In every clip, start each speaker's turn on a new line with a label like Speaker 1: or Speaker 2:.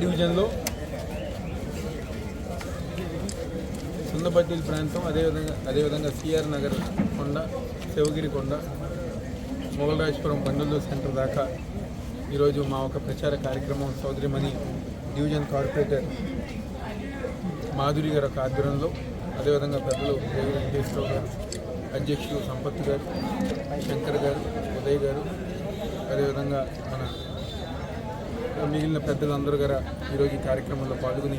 Speaker 1: డివిజన్లో సున్నపట్టిల్ ప్రాంతం అదేవిధంగా అదేవిధంగా సిఆర్ నగర్ కొండ శివగిరి కొండ మొగలరాజపురం బండలూరు సెంటర్ దాకా ఈరోజు మా ఒక ప్రచార కార్యక్రమం సోదరిమణి డివిజన్ కార్పొరేటర్ మాధురి గారి యొక్క ఆధ్వర్యంలో అదేవిధంగా పెద్దలు దేవి వెంకటేశ్వరరావు గారు అధ్యక్షుడు సంపత్ గారు శంకర్ గారు ఉదయ్ గారు అదేవిధంగా మన మిగిలిన పెద్దలందరూ గారు ఈరోజు ఈ కార్యక్రమంలో పాల్గొని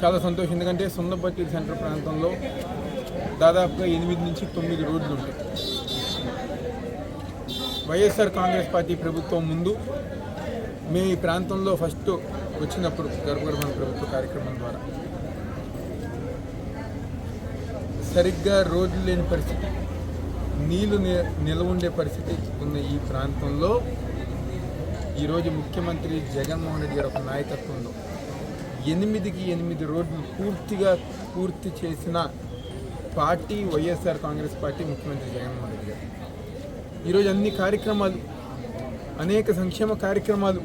Speaker 1: చాలా సంతోషం. ఎందుకంటే సున్నపట్టి సెంటర్ ప్రాంతంలో దాదాపుగా ఎనిమిది నుంచి తొమ్మిది రోడ్లు ఉంటాయి. వైఎస్ఆర్ కాంగ్రెస్ పార్టీ ప్రభుత్వం ముందు మేము ఈ ప్రాంతంలో ఫస్ట్ వచ్చినప్పుడు గర్భగర్భణ ప్రభుత్వ కార్యక్రమం ద్వారా సరిగ్గా రోడ్లు లేని పరిస్థితి నీళ్ళు ని- నిల్వ ఉండే పరిస్థితి ఉన్న ఈ ప్రాంతంలో ఈరోజు ముఖ్యమంత్రి జగన్మోహన్ రెడ్డి గారి ఒక నాయకత్వంలో ఎనిమిదికి ఎనిమిది రోడ్లు పూర్తిగా పూర్తి చేసిన పార్టీ వైఎస్ఆర్ కాంగ్రెస్ పార్టీ ముఖ్యమంత్రి జగన్మోహన్ రెడ్డి గారు. ఈరోజు అన్ని కార్యక్రమాలు అనేక సంక్షేమ కార్యక్రమాలు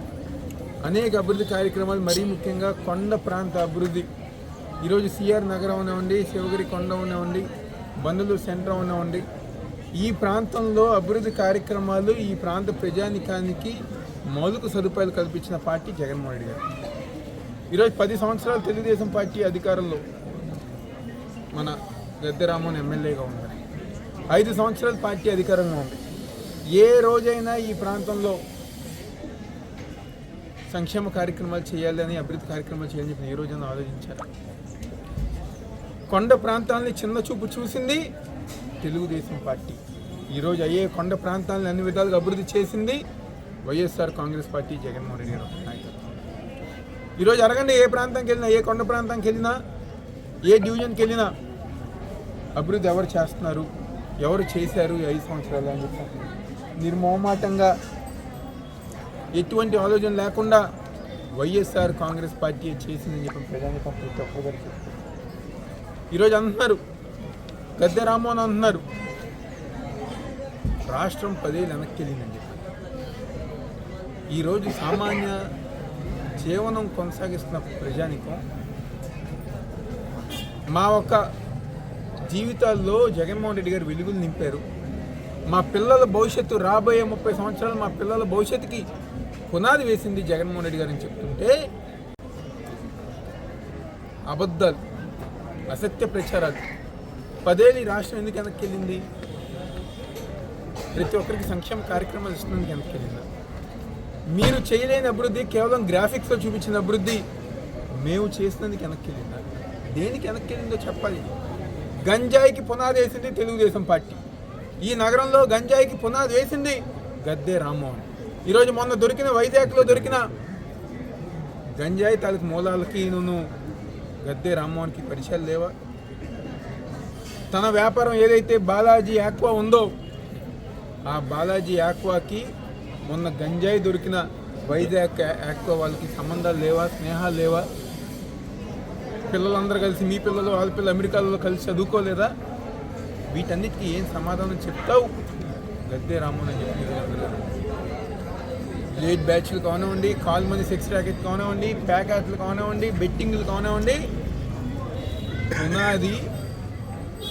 Speaker 1: అనేక అభివృద్ధి కార్యక్రమాలు మరీ ముఖ్యంగా కొండ ప్రాంత అభివృద్ధి. ఈరోజు సిఆర్ నగరం ఉన్నవండి శివగిరి కొండ ఉన్నవండి బందలూరు సెంటర్ ఉన్నవండి ఈ ప్రాంతంలో అభివృద్ధి కార్యక్రమాలు ఈ ప్రాంత ప్రజానికానికి మౌలిక సదుపాయాలు కల్పించిన పార్టీ జగన్మోహన్ రెడ్డి గారు. ఈరోజు పది సంవత్సరాలు తెలుగుదేశం పార్టీ అధికారంలో మన గద్దెరామోహన్ ఎమ్మెల్యేగా ఉన్నారు. ఐదు సంవత్సరాలు పార్టీ అధికారంగా ఉంది. ఏ రోజైనా ఈ ప్రాంతంలో సంక్షేమ కార్యక్రమాలు చేయాలని అభివృద్ధి కార్యక్రమాలు చేయాలని చెప్పి ఏ రోజైనా ఆలోచించారు? కొండ ప్రాంతాలని చిన్న చూపు చూసింది తెలుగుదేశం పార్టీ. ఈరోజు అయ్యే కొండ ప్రాంతాలను అన్ని విధాలుగా అభివృద్ధి చేసింది వైఎస్ఆర్ కాంగ్రెస్ పార్టీ జగన్మోహన్ రెడ్డి గారు నాయకత్వం. ఈరోజు అరగండి ఏ ప్రాంతానికి వెళ్ళినా ఏ కొండ ప్రాంతానికి వెళ్ళినా ఏ డివిజన్కి వెళ్ళినా అభివృద్ధి ఎవరు చేస్తున్నారు ఎవరు చేశారు ఐదు సంవత్సరాలు అని చెప్పి నిర్మోమాటంగా ఎటువంటి ఆలోచన లేకుండా వైఎస్ఆర్ కాంగ్రెస్ పార్టీ చేసిందని చెప్పి ప్రజానికం ప్రతి ఒక్కరికి ఈరోజు అంటున్నారు గద్దె రామ్మోహన్ అంటున్నారు రాష్ట్రం పదేళ్ళు వెనక్కి వెళ్ళిందండి. ఈరోజు సామాన్య జీవనం కొనసాగిస్తున్న ప్రజానికం మా ఒక్క జీవితాల్లో జగన్మోహన్ రెడ్డి గారు వెలుగులు నింపారు. మా పిల్లల భవిష్యత్తు రాబోయే ముప్పై సంవత్సరాలు మా పిల్లల భవిష్యత్తుకి పునాది వేసింది జగన్మోహన్ రెడ్డి గారు అని చెప్తుంటే అబద్ధాలు అసత్య ప్రచారాలు పదేళ్ళు ఈ రాష్ట్రం ఎందుకు వెనక్కి వెళ్ళింది? ప్రతి ఒక్కరికి సంక్షేమ కార్యక్రమాలు ఇస్తున్నందుకు వెనక్కి వెళ్ళిందా? మీరు చేయలేని అభివృద్ధి కేవలం గ్రాఫిక్స్లో చూపించిన అభివృద్ధి మేము చేసినందుకు వెనక్కి వెళ్ళిందా దేనికి వెనక్కి వెళ్ళిందో చెప్పాలి. గంజాయికి పునాది వేసింది తెలుగుదేశం పార్టీ. ఈ నగరంలో గంజాయికి పునాది వేసింది గద్దే రామ్మోహన్. ఈరోజు మొన్న దొరికిన వైజాగ్లో దొరికిన గంజాయి తాలూకు మూలాలకి నువ్వు గద్దే రామ్మోహన్కి పరిచయాలు లేవా? తన వ్యాపారం ఏదైతే బాలాజీ ఆక్వా ఉందో ఆ బాలాజీ ఆక్వాకి మొన్న గంజాయి దొరికిన వైజాగ్ ఆక్వా వాళ్ళకి సంబంధాలు లేవా స్నేహాలు లేవా? పిల్లలందరూ కలిసి మీ పిల్లలు వాళ్ళ పిల్లలు అమెరికాలో కలిసి చదువుకోలేదా? వీటన్నిటికీ ఏం సమాధానం చెప్తావు? గద్దే రాము అని చెప్పి లేట్ బ్యాచ్లు కానివ్వండి కాల్ మనీ సెక్స్ ర్యాకెట్ కానివ్వండి ప్యాకెట్లు కానివ్వండి బెట్టింగ్లు కానివ్వండి. పునాది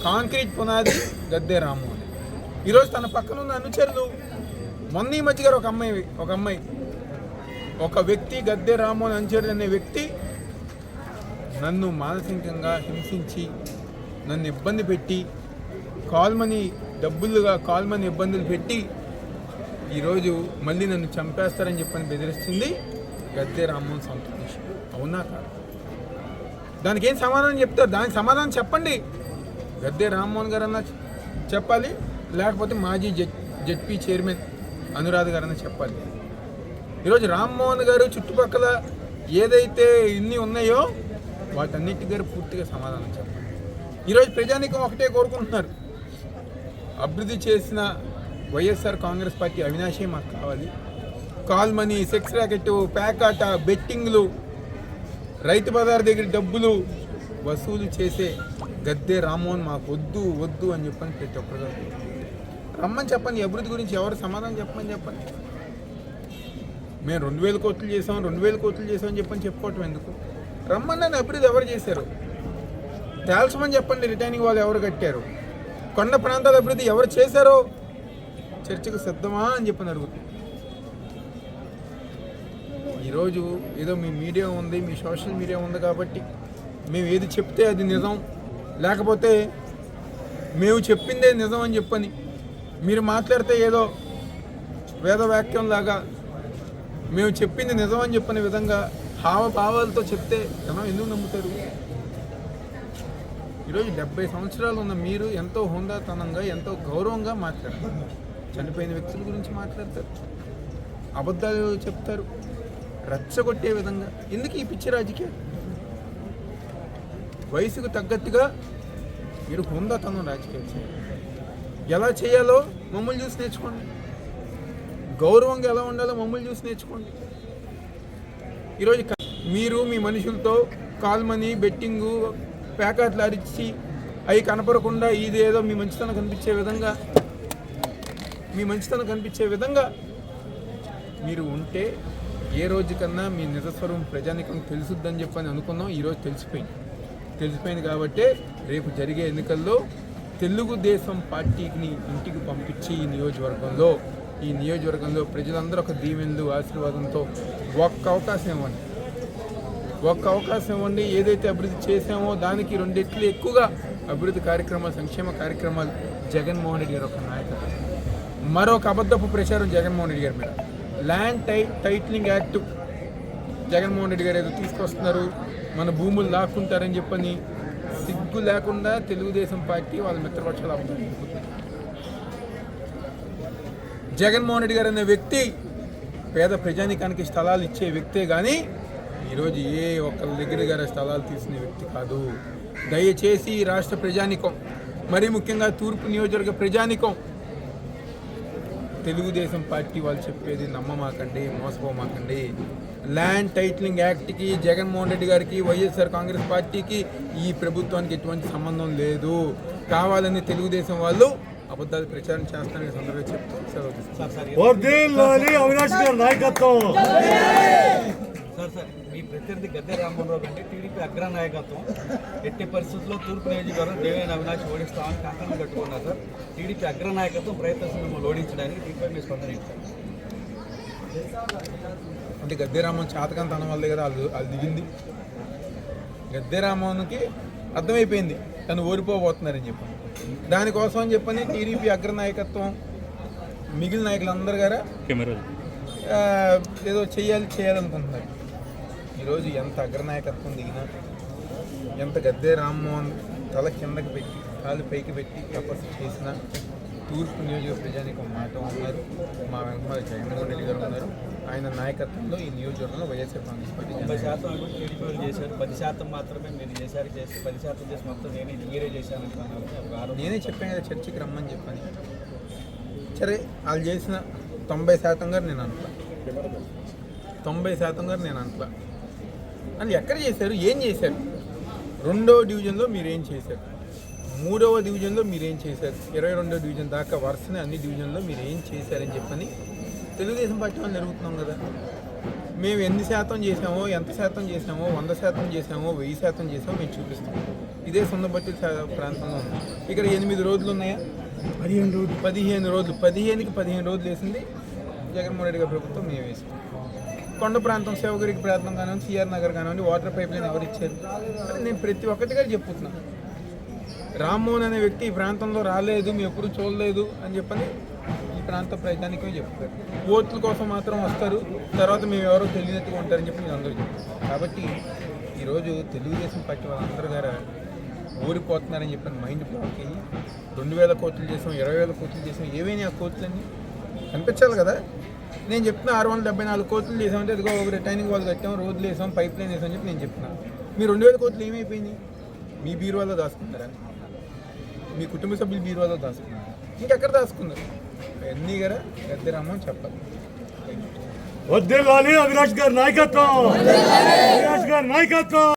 Speaker 1: కాంక్రీట్ పునాది గద్దే అని ఈరోజు తన పక్కన ఉన్న అనుచరులు మొన్న ఈ మధ్య గారు ఒక అమ్మాయి ఒక అమ్మాయి. ఒక వ్యక్తి గద్దె రామోహన్ అనుచరుడు అనే వ్యక్తి నన్ను మానసికంగా హింసించి నన్ను ఇబ్బంది పెట్టి కాల్ మనీ డబ్బులుగా కాల్ మనీ ఇబ్బందులు పెట్టి ఈరోజు మళ్ళీ నన్ను చంపేస్తారని చెప్పని బెదిరిస్తుంది గద్దె రామ్మోహన్ సంతోషం అవునా కాదు? దానికి ఏం సమాధానం చెప్తారు? దానికి సమాధానం చెప్పండి. గద్దె రామ్మోహన్ గారు అన్న చెప్పాలి. లేకపోతే మాజీ జెడ్ జెడ్పీ చైర్మన్ అనురాధ గారని చెప్పాలి. ఈరోజు రామ్మోహన్ గారు చుట్టుపక్కల ఏదైతే ఇన్ని ఉన్నాయో వాటన్నిటి గారు పూర్తిగా సమాధానం చెప్పాలి. ఈరోజు ప్రజానికం ఒకటే కోరుకుంటున్నారు. అభివృద్ధి చేసిన వైఎస్ఆర్ కాంగ్రెస్ పార్టీ అవినాశే మాకు కావాలి. కాల్ మనీ సెక్స్ ర్యాకెట్ ప్యాకాట బెట్టింగ్లు రైతు బజార్ దగ్గర డబ్బులు వసూలు చేసే గద్దె రామ్మోహన్ మాకు వద్దు వద్దు అని చెప్పని ప్రతి ఒక్కరు రమ్మని చెప్పండి అభివృద్ధి గురించి ఎవరు సమాధానం చెప్పమని చెప్పండి. మేము రెండు వేల కోట్లు చేసాం రెండు వేల కోట్లు చేసామని చెప్పని చెప్పుకోవటం ఎందుకు? రమ్మని అభివృద్ధి ఎవరు చేశారు? తేల్చమని చెప్పండి రిటైనింగ్ వాళ్ళు ఎవరు కట్టారు? కొండ ప్రాంతాల అభివృద్ధి ఎవరు చేశారో చర్చకు సిద్ధమా అని చెప్పని అడుగుతుంది ఈరోజు ఏదో మీ మీడియా ఉంది మీ సోషల్ మీడియా ఉంది కాబట్టి మేము ఏది చెప్తే అది నిజం. లేకపోతే మేము చెప్పిందే నిజం అని చెప్పని మీరు మాట్లాడితే ఏదో వేదవాక్యం లాగా మేము చెప్పింది నిజం అని చెప్పిన విధంగా హావభావాలతో చెప్తే జనం ఎందుకు నమ్ముతారు? ఈరోజు డెబ్బై సంవత్సరాలు ఉన్న మీరు ఎంతో హుందాతనంగా ఎంతో గౌరవంగా మాట్లాడతారు చనిపోయిన వ్యక్తుల గురించి మాట్లాడతారు. అబద్ధాలు చెప్తారు. రెచ్చగొట్టే విధంగా. ఎందుకు ఈ పిచ్చి రాజకీయం? వయసుకు తగ్గట్టుగా మీరు హుందాతనం రాజకీయం చేయాలి. ఎలా చేయాలో మమ్మల్ని చూసి నేర్చుకోండి. గౌరవంగా ఎలా ఉండాలో మమ్మల్ని చూసి నేర్చుకోండి. ఈరోజు మీరు మీ మనుషులతో కాల్మని బెట్టింగు ప్యాకెట్లు అరిచి అవి కనపడకుండా ఇదేదో మీ మంచితనం కనిపించే విధంగా మీ మంచితనం కనిపించే విధంగా మీరు ఉంటే ఏ రోజుకన్నా మీ నిజస్వరం ప్రజానికం తెలుసుద్దని చెప్పని అనుకున్నాం. ఈరోజు తెలిసిపోయింది. తెలిసిపోయింది కాబట్టే రేపు జరిగే ఎన్నికల్లో తెలుగుదేశం పార్టీని ఇంటికి పంపించి ఈ నియోజకవర్గంలో ఈ నియోజకవర్గంలో ప్రజలందరూ ఒక దీవెనలు ఆశీర్వాదంతో ఒక్క అవకాశం ఇవ్వండి. ఒక్క అవకాశం ఇవ్వండి. ఏదైతే అభివృద్ధి చేసామో దానికి రెండిట్లు ఎక్కువగా అభివృద్ధి కార్యక్రమాలు సంక్షేమ కార్యక్రమాలు జగన్మోహన్ రెడ్డి గారు ఒక నాయకత్వం మరొక అబద్ధపు ప్రచారం జగన్మోహన్ రెడ్డి గారి మీద. ల్యాండ్ టై టైటిలింగ్ యాక్ట్ జగన్మోహన్ రెడ్డి గారు ఏదో తీసుకొస్తున్నారు. మన భూములు లాక్కుంటారని చెప్పని సిగ్గు లేకుండా తెలుగుదేశం పార్టీ వాళ్ళ మిత్రపక్షాలు అబద్ధం జగన్మోహన్ రెడ్డి గారు అనే వ్యక్తి పేద ప్రజానికానికి స్థలాలు ఇచ్చే వ్యక్తే కానీ ఈరోజు ఏ ఒక్కరి దగ్గర గారి స్థలాలు తీసుకునే వ్యక్తి కాదు. దయచేసి ఈ రాష్ట్ర ప్రజానికం మరీ ముఖ్యంగా తూర్పు నియోజకవర్గ ప్రజానికం తెలుగుదేశం పార్టీ వాళ్ళు చెప్పేది నమ్మమాకండి మోసపోమాకండి. ల్యాండ్ టైటిలింగ్ యాక్ట్కి జగన్మోహన్ రెడ్డి గారికి వైఎస్ఆర్ కాంగ్రెస్ పార్టీకి ఈ ప్రభుత్వానికి ఎటువంటి సంబంధం లేదు. కావాలని తెలుగుదేశం వాళ్ళు అబద్ధాలు ప్రచారం చేస్తారని ఈ సందర్భంగా చెప్తూ సెలవు తీసుకుంటాను.
Speaker 2: వర్ధిల్లాలి అవినాష్ గారి నాయకత్వం.
Speaker 3: సార్ సార్ మీ ప్రత్యర్థి గద్దె రామ్మోహన్ గాంధీ టీడీపీ అగ్ర నాయకత్వం ఎట్టి పరిస్థితుల్లో తూర్పు నియోజకవర్గం దేవేంద్ర అవినాష్ ఓడిస్తామని కంకణం కట్టుకున్నారు సార్. టీడీపీ అగ్ర నాయకత్వం ప్రయత్నిస్తుంది మిమ్మల్ని ఓడించడానికి దీనిపై మీ స్పందన?
Speaker 1: అంటే గద్దెరామన్ వల్లే కదా వాళ్ళు వాళ్ళు దిగింది. గద్దెరామన్కి అర్థమైపోయింది. తను ఓడిపోబోతున్నారని చెప్పి. దానికోసం అని చెప్పని టీడీపీ అగ్రనాయకత్వం మిగిలిన నాయకులందరూ గారా ఏదో చేయాలి చేయాలనుకుంటున్నారు. ఈరోజు ఎంత అగ్రనాయకత్వం దిగినా ఎంత గద్దే రామ్మోహన్ తల కిందకి పెట్టి కాలు పైకి పెట్టి తపస్సు చేసినా తూర్పు నియోజక ప్రజానికం మాట ఉన్నారు మా వెంకమాల జగన్మోహన్ రెడ్డి గారు ఉన్నారు. ఆయన నాయకత్వంలో ఈ నియోజకవర్గంలో వైఎస్ఆర్ కాంగ్రెస్ పార్టీ
Speaker 3: తొంభై శాతం అభివృద్ధి టీడీపీ వాళ్ళు చేశారు. పది శాతం మాత్రమే మీరు చేశారు చేసి పది శాతం చేసి మొత్తం నేనే మీరే చేశాను ఒక.
Speaker 1: నేనే చెప్పాను కదా చర్చికి రమ్మని చెప్పని. సరే వాళ్ళు చేసిన తొంభై శాతం గారు నేను అంటా తొంభై శాతం గారు నేను అంటా అని ఎక్కడ చేశారు? ఏం చేశారు? రెండవ డివిజన్లో మీరు ఏం చేశారు? మూడవ డివిజన్లో మీరు ఏం చేశారు? ఇరవై రెండవ డివిజన్ దాకా వరుసనే అన్ని డివిజన్లో మీరు ఏం చేశారని చెప్పని తెలుగుదేశం పార్టీ వాళ్ళని అడుగుతున్నాం కదా. మేము ఎన్ని శాతం చేసామో ఎంత శాతం చేసామో వంద శాతం చేసామో వెయ్యి శాతం చేసామో మేము చూపిస్తాం. ఇదే శా- ప్రాంతంలో ఉంది. ఇక్కడ ఎనిమిది రోజులు ఉన్నాయా? పదిహేను రోజులు పదిహేను రోజులు పదిహేనుకి పదిహేను రోజులు వేసింది జగన్మోహన్ రెడ్డి గారి ప్రభుత్వం మేము వేసాం. కొండ ప్రాంతం శివగిరికి ప్రాంతం కానివ్వండి సిఆర్ నగర్ కానివ్వండి వాటర్ పైప్ లైన్ ఎవరు ఇచ్చారు? నేను ప్రతి ఒక్కటిగా చెప్పుతున్నాను రామ్మోహన్ అనే వ్యక్తి ఈ ప్రాంతంలో రాలేదు మేము ఎప్పుడు చూడలేదు అని చెప్పని ఈ ప్రాంత ప్రజానికే చెప్తారు. ఓట్ల కోసం మాత్రం వస్తారు తర్వాత మేము ఎవరో తెలియనట్టుగా ఉంటారని చెప్పి నేను అందరూ చెప్తాను. కాబట్టి ఈరోజు తెలుగుదేశం పార్టీ వాళ్ళందరూ గారు ఓడిపోతున్నారని చెప్పిన మైండ్ బ్లాక్ అయ్యి రెండు వేల కోట్లు చేసాం ఇరవై వేల కోట్లు చేసాం ఏవైనా ఆ కోట్లన్నీ కనిపించాలి కదా. నేను చెప్తున్నా ఆరు వందల డెబ్బై నాలుగు కోట్లు చేసామంటే ఇదిగో ఒక రిటైనింగ్ వాళ్ళు కట్టాం రోడ్లు వేసాం పైప్ లైన్ వేసాం అని చెప్పి నేను చెప్తున్నాను మీ రెండు వేల కోట్లు ఏమైపోయింది మీ బీరువాలో దాచుకుంటారా మీ కుటుంబ సభ్యులు బీరువాలో దాచుకున్నారు. ఇంకెక్కడ దాచుకున్నారు? ఎన్ని గారా? గద్దెరామని చెప్పాలి.
Speaker 2: వర్ధిల్లాలి అవినాష్ గారి నాయకత్వం. అవినాష్ గారి నాయకత్వం.